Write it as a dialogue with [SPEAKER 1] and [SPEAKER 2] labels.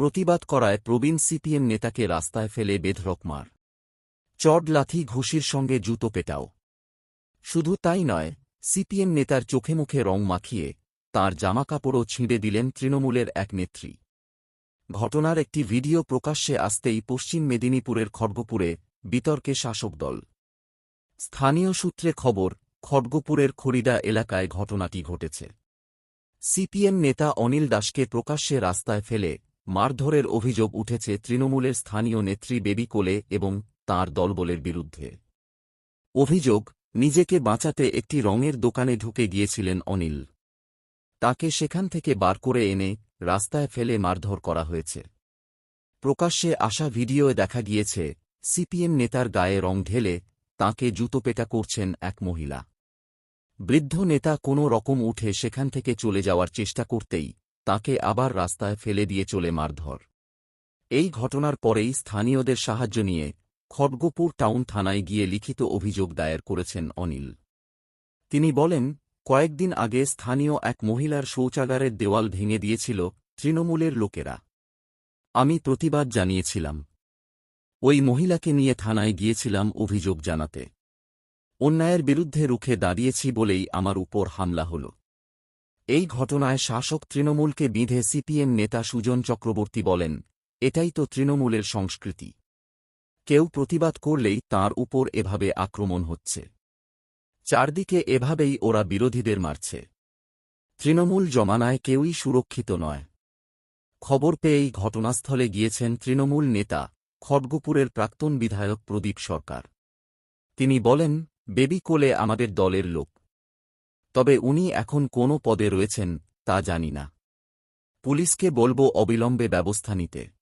[SPEAKER 1] প্রতিবাদ করায় প্রবীণ সিপিএম নেতাকে রাস্তায় ফেলে বেধরক মার। লাথি ঘুষির সঙ্গে জুতো পেটাও। শুধু তাই নয়, সিপিএম নেতার চোখে মুখে রং মাখিয়ে তাঁর জামাকাপড়ও ছিঁড়ে দিলেন তৃণমূলের এক নেত্রী। ঘটনার একটি ভিডিও প্রকাশ্যে আসতেই পশ্চিম মেদিনীপুরের খড়গপুরে বিতর্কে শাসক দল। স্থানীয় সূত্রে খবর, খড়গপুরের খড়িদা এলাকায় ঘটনাটি ঘটেছে। সিপিএম নেতা অনিল দাসকে প্রকাশ্যে রাস্তায় ফেলে মারধরের অভিযোগ উঠেছে তৃণমূলের স্থানীয় নেত্রী বেবি কোলে এবং তাঁর দলবলের বিরুদ্ধে। অভিযোগ, নিজেকে বাঁচাতে একটি রঙের দোকানে ঢুকে গিয়েছিলেন অনিল। তাকে সেখান থেকে বার করে এনে রাস্তায় ফেলে মারধর করা হয়েছে। প্রকাশ্যে আসা ভিডিওয়ে দেখা গিয়েছে, সিপিএম নেতার গায়ে রং ঢেলে তাঁকে জুতোপেটা করছেন এক মহিলা। বৃদ্ধ নেতা কোনো রকম উঠে সেখান থেকে চলে যাওয়ার চেষ্টা করতেই তাকে আবার রাস্তায় ফেলে দিয়ে চলে মারধর। এই ঘটনার পরেই স্থানীয়দের সাহায্য নিয়ে খড়গপুর টাউন থানায় গিয়ে লিখিত অভিযোগ দায়ের করেছেন অনিল। তিনি বলেন, কয়েকদিন আগে স্থানীয় এক মহিলার শৌচাগারের দেওয়াল ভেঙে দিয়েছিল তৃণমূলের লোকেরা। আমি প্রতিবাদ জানিয়েছিলাম। ওই মহিলাকে নিয়ে থানায় গিয়েছিলাম অভিযোগ জানাতে। অন্যায়ের বিরুদ্ধে রুখে দাঁড়িয়েছি বলেই আমার উপর হামলা হল। এই ঘটনায় শাসক তৃণমূলকে বিঁধে সিপিএম নেতা সুজন চক্রবর্তী বলেন, এটাই তো তৃণমূলের সংস্কৃতি। কেউ প্রতিবাদ করলেই তার উপর এভাবে আক্রমণ হচ্ছে। চারদিকে এভাবেই ওরা বিরোধীদের মারছে। তৃণমূল জমানায় কেউই সুরক্ষিত নয়। খবর পেয়েই ঘটনাস্থলে গিয়েছেন তৃণমূল নেতা খড়গপুরের প্রাক্তন বিধায়ক প্রদীপ সরকার। তিনি বলেন, বেবি কোলে আমাদের দলের লোক। তবে উনি এখন কোনো পদে রয়েছেন তা জানি না। পুলিশকে বলব অবিলম্বে ব্যবস্থা নিতে।